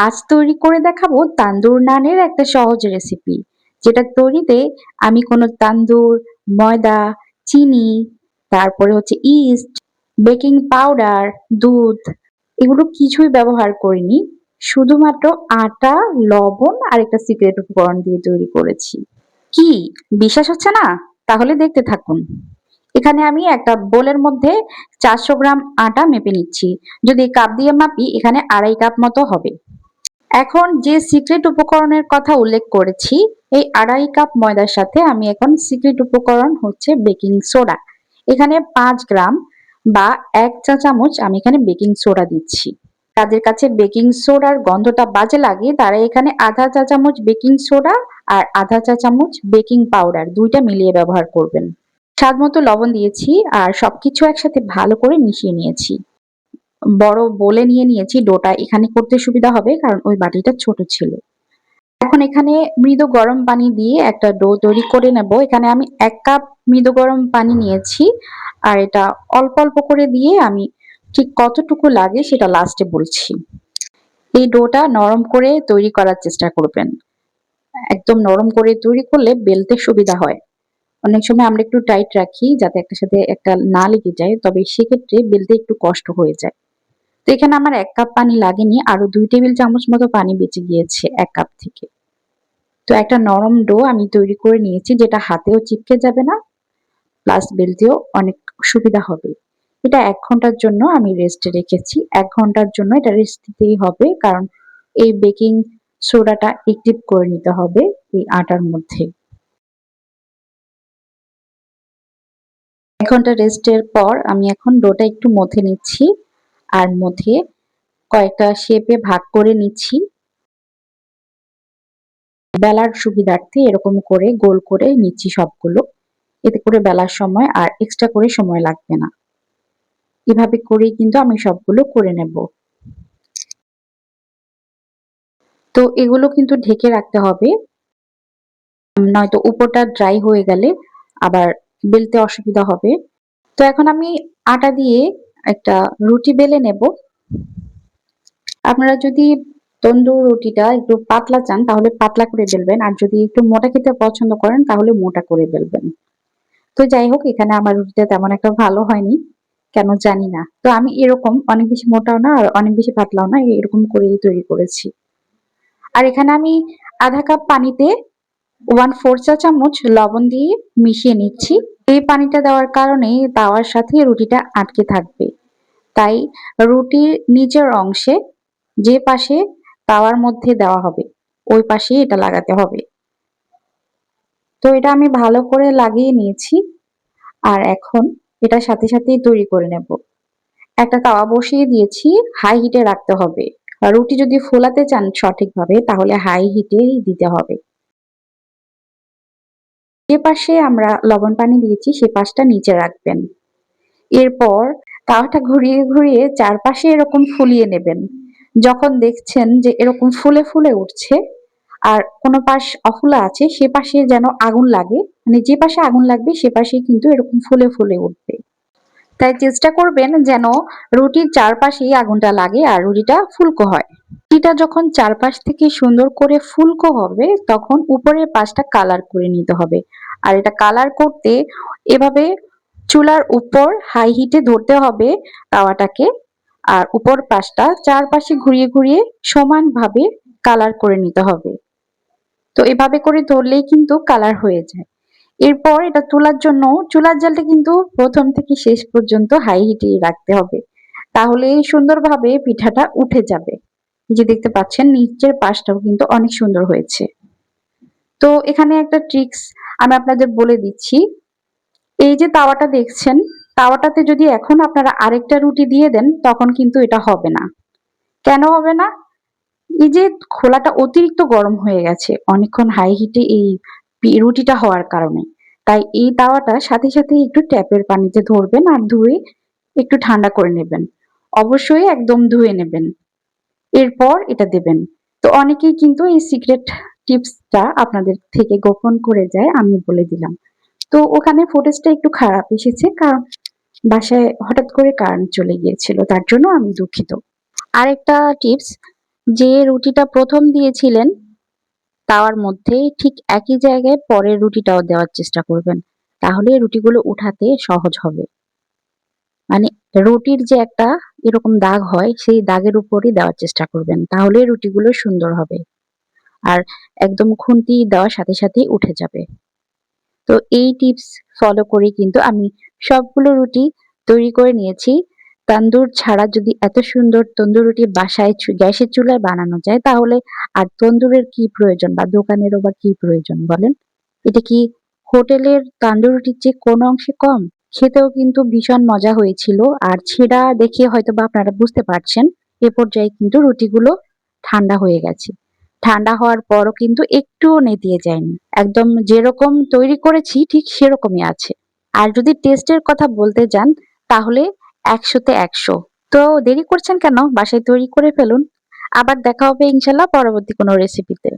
আজ তৈরি করে দেখাবো তান্দুর নানের একটা সহজ রেসিপি যেটা তৈরিতে আমি কোনো তান্দুর, ময়দা, চিনি, তারপরে হচ্ছে ইস্ট বেকিং পাউডার দুধ, এগুলো কিছুই ব্যবহার করিনি। শুধুমাত্র আটা, লবণ আর একটা সিক্রেট উপকরণ দিয়ে তৈরি করেছি। কি? বিশ্বাস হচ্ছে না? তাহলে দেখতে থাকুন। এখানে আমি একটা বোলের মধ্যে চারশো গ্রাম আটা মেপে নিচ্ছি। যদি কাপ দিয়ে মাপি, এখানে আড়াই কাপ মতো হবে। এখন যে সিক্রেট উপকরণের কথা উল্লেখ করেছি, এই আড়াই কাপ ময়দার সাথে আমি এখন সিক্রেট উপকরণ হচ্ছে বেকিং সোডা এখানে পাঁচ গ্রাম বা এক চা চামচ আমি এখানে বেকিং সোডা দিচ্ছি। তাদের কাছে বেকিং সোডার গন্ধটা বাজে লাগে, তারা এখানে আধা চা চামচ বেকিং সোডা আর আধা চা চামচ বেকিং পাউডার দুইটা মিলিয়ে ব্যবহার করবেন। স্বাদ মতো লবণ দিয়েছি আর সবকিছু একসাথে ভালো করে মিশিয়ে নিয়েছি। বড় বলে নিয়ে নিয়েছি, ডোটা এখানে করতে সুবিধা হবে কারণ ওই বাটিটা ছোট ছিল। এখন এখানে মৃদু গরম পানি দিয়ে একটা ডো তৈরি করে নেব। এখানে আমি এক কাপ মৃদু গরম পানি নিয়েছি আর এটা অল্প অল্প করে দিয়ে আমি ঠিক কতটুকু লাগে সেটা লাস্টে বলছি। এই ডোটা নরম করে তৈরি করার চেষ্টা করবেন। একদম নরম করে তৈরি করলে বেলতে সুবিধা হয়। অনেক সময় আমরা একটু টাইট রাখি যাতে একটা সাথে একটা না লেগে যায়, তবে সেক্ষেত্রে বেলতে একটু কষ্ট হয়ে যায়। এখানে আমার এক কাপ পানি লাগেনি, আরও দুই টেবিল চামচ মতো পানি বেঁচে গিয়েছে এক কাপ থেকে। তো একটা নরম ডো আমি তৈরি করে নিয়েছি, যেটা হাতেও চিপকে যাবে না, প্লাস বেলতেও অনেক সুবিধা হবে। এটা এক ঘণ্টার জন্য আমি রেস্টে রেখেছি। এক ঘণ্টার জন্য এটা রেস্ট দিতেই হবে, কারণ এই বেকিং সোডাটা একটিভ করে নিতে হবে এই আটার মধ্যে। এক ঘণ্টা রেস্টের পর আমি এখন ডোটা একটু মথে নিচ্ছি। আর মধ্যে কয়েকটা শেপে ভাগ করে নিচ্ছি। বেলার সুবিধার্থে এরকম করে গোল করে নিচ্ছি সবগুলো। এতে করে বেলার সময় আর এক্সট্রা করে সময় লাগবে না। এভাবে করেই কিন্তু আমি সবগুলো করে নেব। তো এগুলো কিন্তু ঢেকে রাখতে হবে। নয়তো উপরটা ড্রাই হয়ে গেলে আবার বেলতে অসুবিধা হবে। তো এখন আমি আটা দিয়ে একটা রুটি বেলে নেব। আপনারা যদি তন্দুর রুটিটা একটু পাতলা চান, তাহলে পাতলা করে বেলবেন। আর যদি একটু মোটা খেতে পছন্দ করেন, তাহলে মোটা করে বেলবেন। তো যাই হোক, এখানে আমার রুটিটা তেমন একটা ভালো হয়নি, কেন জানি না। তো আমি এরকম অনেক বেশি মোটাও না, আর অনেক বেশি পাতলাও না, এরকম করেই তৈরি করেছি। আর এখানে আমি আধা কাপ পানিতে ওয়ান ফোর চা চামচ লবণ দিয়ে মিশিয়ে নিচ্ছি। এই পানিটা দেওয়ার কারণে তাওয়ার সাথে রুটিটা আটকে থাকবে। তাই রুটির নিচের অংশে যে পাশে তাওয়ার মধ্যে দেওয়া হবে, ওই পাশে এটা লাগাতে হবে। তো এটা আমি ভালো করে লাগিয়ে নিয়েছি আর এখন এটা সাথে সাথেই তৈরি করে নেব। একটা তাওয়া বসিয়ে দিয়েছি হাই হিটে রাখতে হবে। রুটি যদি ফোলাতে চান সঠিকভাবে, তাহলে হাই হিটেই দিতে হবে। যে পাশে আমরা লবণ পানি দিয়েছি, সে পাশটা নিচে রাখবেন। এরপর তাওয়াটা ঘুরিয়ে ঘুরিয়ে চারপাশে এরকম ফুলিয়ে নেবেন। যখন দেখছেন যে এরকম ফুলে ফুলে উঠছে আর কোনো পাশ অফুলা আছে, সে পাশে যেন আগুন লাগে। মানে যে পাশে আগুন লাগবে, সে পাশে কিন্তু এরকম ফুলে ফুলে উঠবে। তাই চেষ্টা করবেন যেন রুটির চারপাশেই আগুনটা লাগে আর রুটিটা ফুলকো হয়। রুটিটা যখন চারপাশ থেকে সুন্দর করে ফুলকো হবে, তখন উপরের পাশটা কালার করে নিতে হবে। আর এটা কালার করতে এভাবে চুলার উপর হাই হিটে ধরতে হবে তাওয়াটাকে আর উপর পাশটা চারপাশে ঘুরিয়ে ঘুরিয়ে সমানভাবে কালার করে নিতে হবে। তো এভাবে করে ধরলেই কিন্তু কালার হয়ে যায়। এরপর এটা তোলার জন্য চুলার জালটা কিন্তু প্রথম থেকে শেষ পর্যন্ত হাই হিটে রাখতে হবে। তাহলে সুন্দরভাবে পিঠাটা উঠে যাবে। যে দেখতে পাচ্ছেন, নিচের পাশটাও কিন্তু অনেক সুন্দর হয়েছে। তো এখানে একটা ট্রিক্স আমি আপনাদের বলে দিচ্ছি। এই যে তাওয়াটা দেখছেন, তাওয়াটাতে যদি এখন আপনারা আরেকটা রুটি দিয়ে দেন, তখন কিন্তু এটা হবে না। কেন হবে না? এই যে খোলাটা অতিরিক্ত গরম হয়ে গেছে, অনেকক্ষণ হাই হিটে এই রুটিটা হওয়ার কারণে। তাই এই তাওয়াটা সাথে সাথে একটু ট্যাপের পানিতে ধরবেন আর ধুয়ে একটু ঠান্ডা করে নেবেন। অবশ্যই একদম ধুয়ে নেবেন। এরপর এটা দেবেন। তো অনেকেই কিন্তু এই সিক্রেট টিপসটা আপনাদের থেকে গোপন করে যায়, আমি বলে দিলাম। তো ওখানে ফুটেজটা একটু খারাপ এসেছে, কারণ বাসায় হঠাৎ করে কারেন্ট চলে গিয়েছিল, তার জন্য আমি দুঃখিত। আরেকটা টিপস, যে রুটিটা প্রথম দিয়েছিলেন তাওয়ার মধ্যে ঠিক একই জায়গায় পরের রুটিটাও দেওয়ার চেষ্টা করবেন। তাহলে রুটিগুলো উঠাতে সহজ হবে। মানে রুটির যে একটা এরকম দাগ হয়, সেই দাগের উপরই দেওয়ার চেষ্টা করবেন। তাহলে রুটিগুলো সুন্দর হবে। আর একদম খুন্তি দেওয়ার সাথে সাথেই উঠে যাবে। তো এই টিপস ফলো করে কিন্তু আমি সবগুলো রুটি তৈরি করে নিয়েছি। তান্দুর ছাড়া যদি এত সুন্দর তন্দুরুটি বাসায় গ্যাসের চুলায় বানানো যায়, তাহলে আর তন্দুরের কি প্রয়োজন বা দোকানেরও বা কি প্রয়োজন বলেন? এটা কি হোটেলের তান্দুর রুটির চেয়ে কোনো অংশে কম? খেতেও কিন্তু ভীষণ মজা হয়েছিল, আর ছেঁড়া দেখে হয়তো বা আপনারা বুঝতে পারছেন, এ পর্যায়ে কিন্তু রুটিগুলো ঠান্ডা হয়ে গেছে। ঠান্ডা হওয়ার পরও কিন্তু একটুও নেতিয়ে যায়নি। একদম যেরকম তৈরি করেছি ঠিক সেরকমই আছে। আর যদি টেস্টের কথা বলতে যান, তাহলে একশোতে একশো। তো দেরি করছেন কেন? বাসায় তৈরি করে ফেলুন। আবার দেখা হবে ইনশাল্লাহ পরবর্তী কোনো রেসিপিতে